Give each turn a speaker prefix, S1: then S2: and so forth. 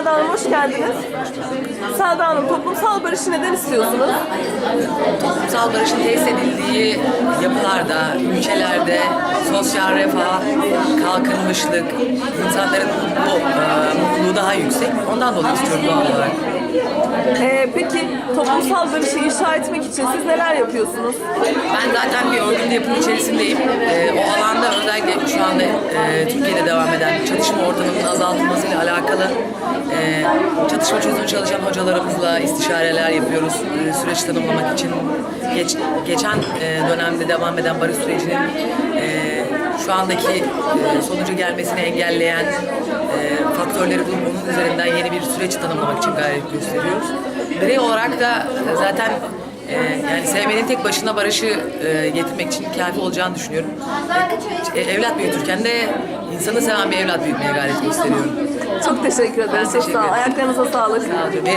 S1: Selda Hanım hoş geldiniz. Selda Hanım toplumsal barışı neden istiyorsunuz?
S2: toplumsal barışın tesis edildiği yapılarda, ülkelerde sosyal refah, kalkınmışlık, insanların bu e, mutluluğu daha yüksek. Ondan dolayı istiyorum doğal olarak.
S1: Ee, peki toplumsal barışı inşa etmek için siz neler yapıyorsunuz?
S2: Ben zaten bir örgütlü yapının içerisindeyim. E, o anda e, Türkiye'de devam eden çatışma ortamının azaltılmasıyla alakalı e, çatışma çözümü çalışan hocalarımızla istişareler yapıyoruz. E, süreç tanımlamak için geç, geçen e, dönemde devam eden barış sürecinin e, şu andaki e, sonuca gelmesini engelleyen e, faktörleri bulup üzerinden yeni bir süreç tanımlamak için gayret gösteriyoruz. Birey olarak da zaten ee, yani sevmenin tek başına barışı e, getirmek için kafi olacağını düşünüyorum. E, evlat büyütürken de insanı seven bir evlat büyütmeye gayret gösteriyorum.
S1: Çok teşekkür ederiz. Çok
S2: teşekkür
S1: sağ olun.
S2: ederim.
S1: Ayaklarınıza sağlık.
S2: Belli